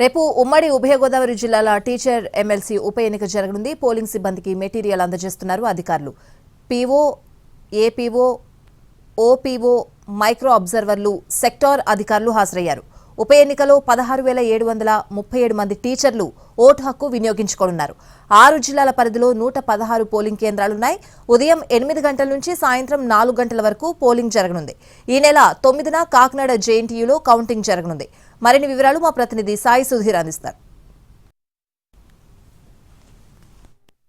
రేపు ఉమ్మడి ఉభయ గోదావరి జిల్లాల టీచర్ ఎమ్మెల్సీ ఉప ఎన్నిక జరగనుంది. పోలింగ్ సిబ్బందికి మెటీరియల్ అందజేస్తున్నారు అధికారులు. పీఓ ఏపీఓ ఓపీఓ మైక్రో అబ్జర్వర్లు సెక్టార్ అధికారులు హాజరయ్యారు. ఉప ఎన్నికలో పదహారు వేల ఏడు వందల ముప్పై ఏడు మంది టీచర్లు ఓటు హక్కు వినియోగించుకోనున్నారు. ఆరు జిల్లాల పరిధిలో నూట పదహారు పోలింగ్ కేంద్రాలున్నాయి. ఉదయం ఎనిమిది గంటల నుంచి సాయంత్రం నాలుగు గంటల వరకు పోలింగ్ జరగనుంది. ఈ నెల తొమ్మిదిన కాకినాడ జేఎన్టీయూలో కౌంటింగ్ జరగనుంది. మరిన్ని వివరాలు మా ప్రతినిధి సాయి సుధీర్ అందిస్తారు.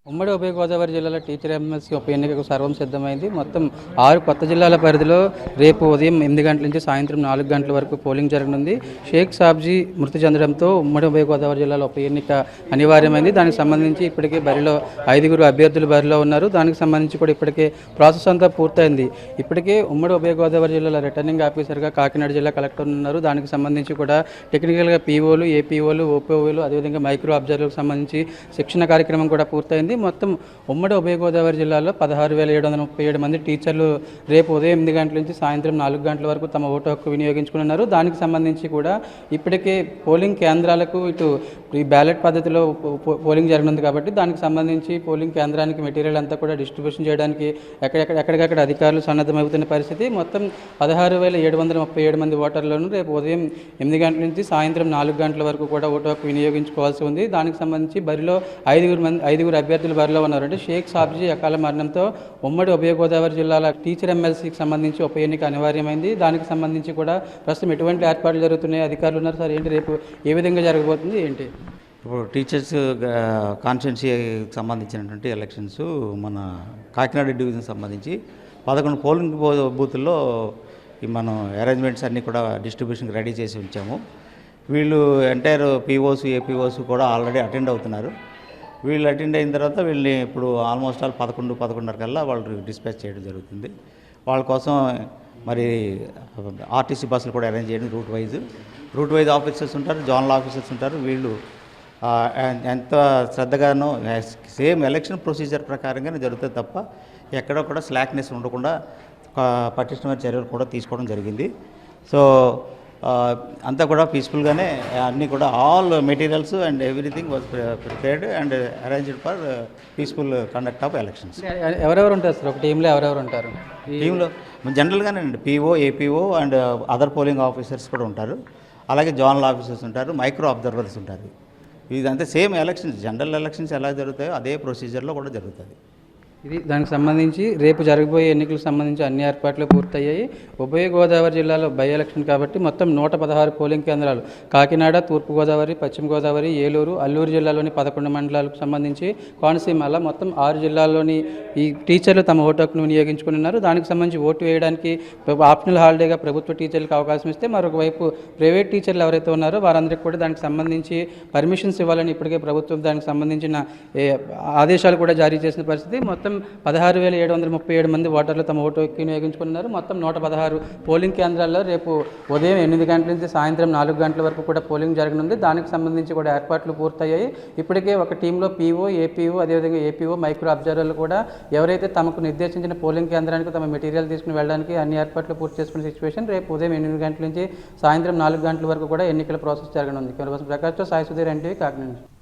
ఉమ్మడి ఉభయ గోదావరి జిల్లాలో టీచర్ ఎమ్మెల్సీ ఉప ఎన్నికకు సర్వం సిద్ధమైంది. మొత్తం ఆరు కొత్త జిల్లాల పరిధిలో రేపు ఉదయం ఎనిమిది గంటల నుంచి సాయంత్రం నాలుగు గంటల వరకు పోలింగ్ జరగనుంది. షేక్ సాబ్జీ మృతి చెందడంతో ఉమ్మడి ఉభయ గోదావరి జిల్లాలో ఉప ఎన్నిక అనివార్యమైంది. దానికి సంబంధించి ఇప్పటికే బరిలో ఐదుగురు అభ్యర్థులు బరిలో ఉన్నారు. దానికి సంబంధించి కూడా ఇప్పటికే ప్రాసెస్ అంతా పూర్తయింది. ఇప్పటికే ఉమ్మడి ఉభయ గోదావరి జిల్లాలో రిటర్నింగ్ ఆఫీసర్గా కాకినాడ జిల్లా కలెక్టర్ ఉన్నారు. దానికి సంబంధించి కూడా టెక్నికల్గా పీఓలు ఏపీఓలు ఓపీఓలు అదేవిధంగా మైక్రో అబ్జర్వర్లకు సంబంధించి శిక్షణ కార్యక్రమం కూడా పూర్తయింది. మొత్తం ఉమ్మడి ఉభయ గోదావరి జిల్లాలో పదహారు వేల ఏడు వందల ముప్పై ఏడు మంది టీచర్లు రేపు ఉదయం ఎనిమిది గంటల నుంచి సాయంత్రం నాలుగు గంటల వరకు తమ ఓటు హక్కు వినియోగించుకున్నారు దానికి సంబంధించి కూడా ఇప్పటికే పోలింగ్ కేంద్రాలకు ఇటు ఈ బ్యాలెట్ పద్ధతిలో పో- పోలింగ్ జరగనుంది కాబట్టి దానికి సంబంధించి పోలింగ్ కేంద్రానికి మెటీరియల్ అంతా కూడా డిస్ట్రిబ్యూషన్ చేయడానికి ఎక్కడెక్కడ ఎక్కడికక్కడ అధికారులు సన్నద్ధమవుతున్న పరిస్థితి. మొత్తం పదహారు వేల ఏడు వందల ముప్పై ఏడు మంది ఓటర్లను రేపు ఉదయం ఎనిమిది గంటల నుంచి సాయంత్రం నాలుగు గంటల వరకు కూడా ఓటు హక్కు వినియోగించుకోవాల్సి ఉంది. దానికి సంబంధించి బరిలో ఐదుగురు మంది ఐదుగురు అభ్యర్థులు బరిలో ఉన్నారు షేక్ సాబ్జీ అకాల మరణంతో ఉమ్మడి ఉభయ గోదావరి జిల్లాల టీచర్ ఎమ్మెల్సీకి సంబంధించి ఉప ఎన్నిక అనివార్యమైంది. దానికి సంబంధించి కూడా ప్రస్తుతం ఎటువంటి ఏర్పాట్లు జరుగుతున్నాయి అధికారులు ఉన్నారు సార్? ఏంటి రేపు ఏ విధంగా జరగబోతుంది? ఏంటి? ఇప్పుడు టీచర్స్ కాన్స్టిట్యున్సీకి సంబంధించినటువంటి ఎలక్షన్స్ మన కాకినాడ డివిజన్ సంబంధించి పదకొండు పోలింగ్ బూ- బూతుల్లో ఈ మనం అరేంజ్మెంట్స్ అన్నీ కూడా డిస్ట్రిబ్యూషన్కి రెడీ చేసి ఉంచాము. వీళ్ళు ఎంటైర్ పీఓస్ ఏపీఓస్ కూడా ఆల్రెడీ అటెండ్ అవుతున్నారు. వీళ్ళు అటెండ్ అయిన తర్వాత వీళ్ళని ఇప్పుడు ఆల్మోస్ట్ ఆల్ పదకొండు పదకొండున్నర కల్లా వాళ్ళు డిస్పాచ్ చేయడం జరుగుతుంది. వాళ్ళ కోసం మరి ఆర్టీసీ బస్సులు కూడా అరేంజ్ చేయడం route wise. Route wise officers ఉంటారు జోనల్ ఆఫీసర్స్ ఉంటారు. వీళ్ళు ఎంత శ్రద్ధగానో సేమ్ ఎలక్షన్ ప్రొసీజర్ ప్రకారంగానే జరుగుతుంది తప్ప ఎక్కడో కూడా స్లాక్నెస్ ఉండకుండా పటిష్టమైన చర్యలు కూడా తీసుకోవడం జరిగింది. సో అంతా కూడా పీస్ఫుల్గానే అన్నీ కూడా all materials and everything was prepared and arranged for peaceful conduct of elections. ఎవరెవరు ఉంటారు సార్? ఒక టీంలో ఎవరెవరు ఉంటారు? టీంలో జనరల్గానే అండి PO APO and other polling officers కూడా ఉంటారు. అలాగే జోనల్ ఆఫీసర్స్ ఉంటారు మైక్రో అబ్జర్వర్స్ ఉంటారు. ఇదంతా సేమ్ ఎలక్షన్స్ జనరల్ ఎలక్షన్స్ ఎలా జరుగుతాయో అదే ప్రొసీజర్లో కూడా జరుగుతుంది. ఇది దానికి సంబంధించి రేపు జరగబోయే ఎన్నికలకు సంబంధించి అన్ని ఏర్పాట్లు పూర్తయ్యాయి. ఉభయ గోదావరి జిల్లాలో బై ఎలక్షన్ కాబట్టి మొత్తం నూట పదహారు పోలింగ్ కేంద్రాలు కాకినాడ తూర్పుగోదావరి పశ్చిమ గోదావరి ఏలూరు అల్లూరు జిల్లాలోని పదకొండు మండలాలకు సంబంధించి కోనసీమ అలా మొత్తం ఆరు జిల్లాల్లోని ఈ టీచర్లు తమ ఓటు హక్కును వినియోగించుకున్నారు దానికి సంబంధించి ఓటు వేయడానికి ఆప్షనల్ హాలిడేగా ప్రభుత్వ టీచర్లకు అవకాశం ఇస్తే మరొక వైపు ప్రైవేట్ టీచర్లు ఎవరైతే ఉన్నారో వారందరికీ కూడా దానికి సంబంధించి పర్మిషన్స్ ఇవ్వాలని ఇప్పటికే ప్రభుత్వం దానికి సంబంధించిన ఆదేశాలు కూడా జారీ చేసిన పరిస్థితి. మొత్తం పదహారు వేల ఏడు వందల ముప్పై ఏడు మంది ఓటర్లు తమ ఓటు వినియోగించుకున్నారు మొత్తం నూట పదహారు పోలింగ్ కేంద్రాల్లో రేపు ఉదయం ఎనిమిది గంటల నుంచి సాయంత్రం నాలుగు గంటల వరకు కూడా పోలింగ్ జరగనుంది. దానికి సంబంధించి కూడా ఏర్పాట్లు పూర్తయ్యాయి. ఇప్పటికే ఒక టీంలో పీఓ ఏపీఓ అదేవిధంగా ఏపీఓ మైక్రో అబ్జర్వర్లు కూడా ఎవరైతే తమకు నిర్దేశించిన పోలింగ్ కేంద్రానికి తమ మెటీరియల్ తీసుకుని వెళ్ళడానికి అన్ని ఏర్పాట్లు పూర్తి చేసుకున్న సిచ్యువేషన్ రేపు ఉదయం ఎనిమిది గంటల నుంచి సాయంత్రం నాలుగు గంటల వరకు కూడా ఎన్నికల ప్రాసెస్ జరగనుంది. కెమెరా పర్సన్ ప్రకాష్తో సాయి సుధీర్ ఎన్టీవీ కాకినాడ